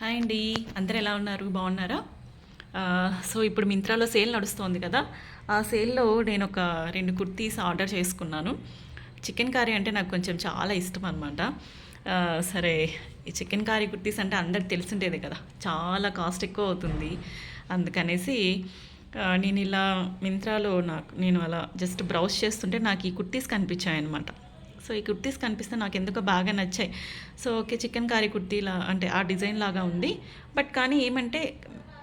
Hi అండి. అందరు ఎలా ఉన్నారు? బాగున్నారా? సో ఇప్పుడు మింత్రాలో సేల్ నడుస్తోంది కదా. ఆ సేల్లో నేను ఒక రెండు కుర్తీస్ ఆర్డర్ చేసుకున్నాను. చికెన్ కర్రీ అంటే నాకు కొంచెం చాలా ఇష్టం అనమాట సరే ఈ చికెన్ కర్రీ కుర్తీస్ అంటే అందరికి తెలిసిండేదే కదా. చాలా కాస్ట్ ఎక్కువ అవుతుంది. అందుకనేసి నేను ఇలా మింత్రాలో నాకు నేను అలా జస్ట్ బ్రౌజ్ చేస్తుంటే నాకు ఈ కుర్తీస్ కనిపించాయి అనమాట సో ఈ కుర్తీస్ కనిపిస్తే నాకు ఎందుకో బాగా నచ్చాయి. సో ఓకే చికెన్ కారీ కుర్తీలా అంటే ఆ డిజైన్ లాగా ఉంది. బట్ కానీ ఏమంటే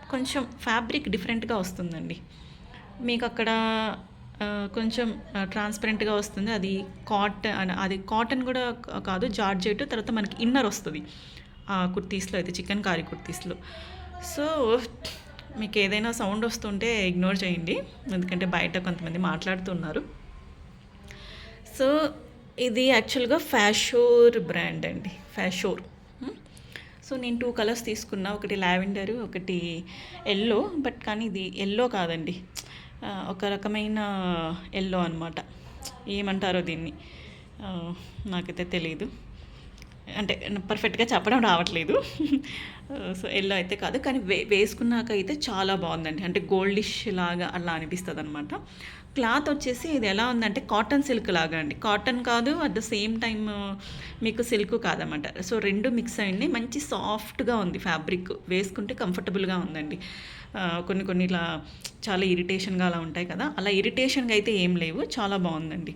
కొంచెం ఫ్యాబ్రిక్ డిఫరెంట్గా వస్తుందండి. మీకు అక్కడ కొంచెం ట్రాన్స్పరెంట్గా వస్తుంది. అది కాటన్ అది కాటన్ కూడా కాదు జార్జెట్ తర్వాత మనకి ఇన్నర్ వస్తుంది. ఆ కుర్తీస్లో అయితే చికెన్ కారీ కుర్తీస్లో. సో మీకు ఏదైనా సౌండ్ వస్తుంటే ఇగ్నోర్ చేయండి. ఎందుకంటే బయట కొంతమంది మాట్లాడుతున్నారు. సో ఇది యాక్చువల్గా ఫ్యాషోర్ బ్రాండ్ అండి ఫ్యాషోర్. Hmm? సో నేను టూ కలర్స్ తీసుకున్నా ఒకటి లావెండర్ ఒకటి ఎల్లో బట్ కానీ ఇది ఎల్లో కాదండి. ఒక రకమైన ఎల్లో అనమాట ఏమంటారో దీన్ని? నాకైతే తెలియదు అంటే పర్ఫెక్ట్గా చెప్పడం రావట్లేదు. సో ఎల్లో అయితే కాదు. కానీ వే వేసుకున్నాక అయితే చాలా బాగుందండి. అంటే గోల్డిష్ లాగా అలా అనిపిస్తుంది అనమాట క్లాత్ వచ్చేసి ఇది ఎలా ఉందంటే కాటన్ సిల్క్ లాగా అండి. కాటన్ కాదు అట్ ద సేమ్ టైం మీకు సిల్క్ కాదన్నమాట. సో రెండు మిక్స్ అయింది. మంచి సాఫ్ట్గా ఉంది ఫ్యాబ్రిక్ వేసుకుంటే కంఫర్టబుల్గా ఉందండి. కొన్ని కొన్ని ఇలా చాలా ఇరిటేషన్గా అలా ఉంటాయి కదా. అలా ఇరిటేషన్గా అయితే ఏం లేవు. చాలా బాగుందండి.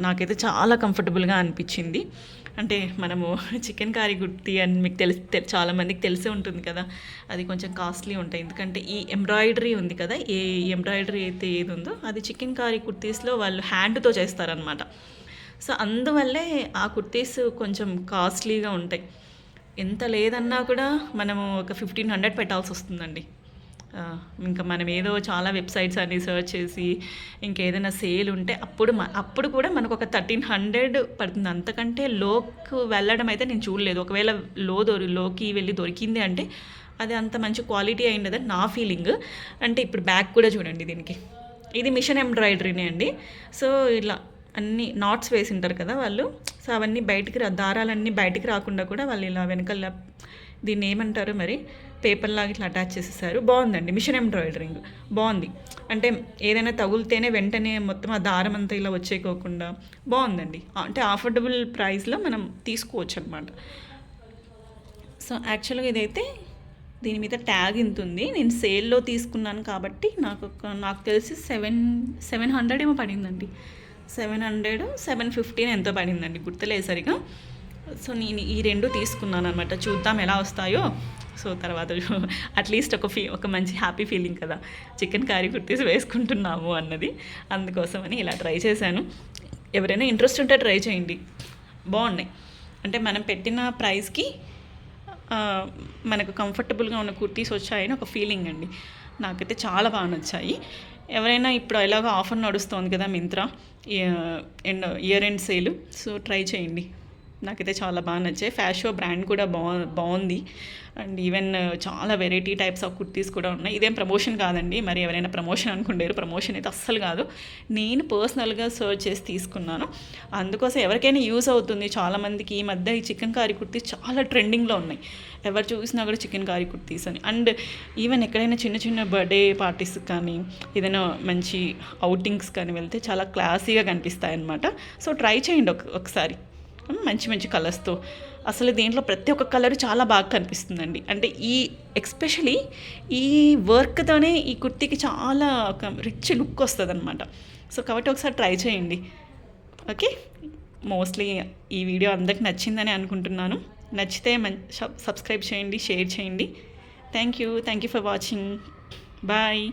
నాకైతే చాలా కంఫర్టబుల్గా అనిపించింది. అంటే మనము చికెన్ కారీ గుర్తి అని మీకు తెలిసి చాలామందికి తెలిసే ఉంటుంది కదా. అది కొంచెం కాస్ట్లీ ఉంటాయి. ఎందుకంటే ఈ ఎంబ్రాయిడరీ ఉంది కదా. ఏ ఎంబ్రాయిడరీ అయితే ఏది ఉందో అది చికెన్ కారీ కుర్తీస్లో వాళ్ళు హ్యాండ్తో చేస్తారనమాట సో అందువల్లే ఆ కుర్తీస్ కొంచెం కాస్ట్లీగా ఉంటాయి. ఎంత లేదన్నా కూడా మనము ఒక ఫిఫ్టీన్ హండ్రెడ్ పెట్టాల్సి వస్తుందండి. ఇంకా మనం ఏదో చాలా వెబ్సైట్స్ అన్ని సెర్చ్ చేసి ఇంకేదైనా సేల్ ఉంటే అప్పుడు మ- అప్పుడు కూడా మనకు ఒక థర్టీన్ హండ్రెడ్ పడుతుంది. అంతకంటే లోకి వెళ్ళడం అయితే నేను చూడలేదు. ఒకవేళ లో దొరి లోకి వెళ్ళి దొరికింది అంటే అది అంత మంచి క్వాలిటీ అయిందని నా ఫీలింగ్. అంటే ఇప్పుడు బ్యాక్ కూడా చూడండి దీనికి. ఇది మిషన్ ఎంబ్రాయిడరీనే అండి. సో ఇలా అన్ని నాట్స్ వేసి ఉంటారు కదా వాళ్ళు. సో అవన్నీ బయటికి రా దారాలన్నీ బయటికి రాకుండా కూడా వాళ్ళు ఇలా వెనకాల దీన్ని ఏమంటారు మరి? పేపర్ లాగా ఇట్లా అటాచ్ చేసేసారు. బాగుందండి. మిషన్ ఎంబ్రాయిడరింగ్ బాగుంది. అంటే ఏదైనా తగులితేనే వెంటనే మొత్తం ఆ దారం అంతా ఇలా వచ్చేకోకుండా బాగుందండి. అంటే అఫోర్డబుల్ ప్రైస్లో మనం తీసుకోవచ్చు అనమాట సో యాక్చువల్గా ఇదైతే దీని మీద ట్యాగ్ ఇంత ఉంది. నేను సేల్లో తీసుకున్నాను కాబట్టి నాకు ఒక నాకు తెలిసి సెవెన్ సెవెన్ హండ్రెడ్ ఏమో పడిందండి. సెవెన్ హండ్రెడ్ సెవెన్ ఫిఫ్టీన్ ఎంతో పడిందండి. గుర్తులేదు సరిగా. సో నేను ఈ రెండు తీసుకున్నాను అనమాట చూద్దాం ఎలా వస్తాయో. సో తర్వాత అట్లీస్ట్ ఒక ఫీ ఒక మంచి హ్యాపీ ఫీలింగ్ కదా. చికెన్ కర్రీ కుర్తీస్ వేసుకుంటున్నాము అన్నది. అందుకోసమని ఇలా ట్రై చేశాను. ఎవరైనా ఇంట్రెస్ట్ ఉంటే ట్రై చేయండి. బాగున్నాయి. అంటే మనం పెట్టిన ప్రైస్కి మనకు కంఫర్టబుల్గా ఉన్న కుర్తీస్ వచ్చాయని ఒక ఫీలింగ్ అండి. నాకైతే చాలా బాగా నచ్చాయి. ఎవరైనా ఇప్పుడు ఎలాగో ఆఫర్ నడుస్తోంది కదా Myntra end year end sale so try చేయండి. నాకైతే చాలా బాగా నచ్చాయి. ఫ్యాషో బ్రాండ్ కూడా బా బాగుంది. అండ్ ఈవెన్ uh, చాలా వెరైటీ టైప్స్ ఆఫ్ కుర్తీస్ కూడా ఉన్నాయి. ఇదేం ప్రమోషన్ కాదండి. మరి ఎవరైనా ప్రమోషన్ అనుకుంటారు ప్రమోషన్ అయితే అస్సలు కాదు. నేను పర్సనల్గా సర్చ్ చేసి తీసుకున్నాను. అందుకోసం ఎవరికైనా యూస్ అవుతుంది. చాలామందికి ఈ మధ్య ఈ చికెన్ కారీ కుర్తీస్ చాలా ట్రెండింగ్లో ఉన్నాయి. ఎవరు చూసినా కూడా చికెన్ కారీ కుర్తీస్ అని. అండ్ ఈవెన్ ఎక్కడైనా చిన్న చిన్న బర్త్డే పార్టీస్ కానీ ఏదైనా మంచి అవుటింగ్స్ కానీ వెళ్తే చాలా క్లాసీగా కనిపిస్తాయి అన్నమాట సో ట్రై చేయండి ఒక ఒకసారి. మంచి మంచి కలర్స్తో అసలు దీంట్లో ప్రతి ఒక్క కలర్ చాలా బాగా కనిపిస్తుందండి. అంటే ఈ ఎక్స్పెషలీ ఈ వర్క్తోనే ఈ కుర్తీకి చాలా ఒక రిచ్ లుక్ వస్తుంది అనమాట సో కాబట్టి ఒకసారి ట్రై చేయండి. ఓకే మోస్ట్లీ ఈ వీడియో అందరికి నచ్చిందని అనుకుంటున్నాను. నచ్చితే మం సబ్స్క్రైబ్ చేయండి షేర్ చేయండి. Thank you thank you for watching bye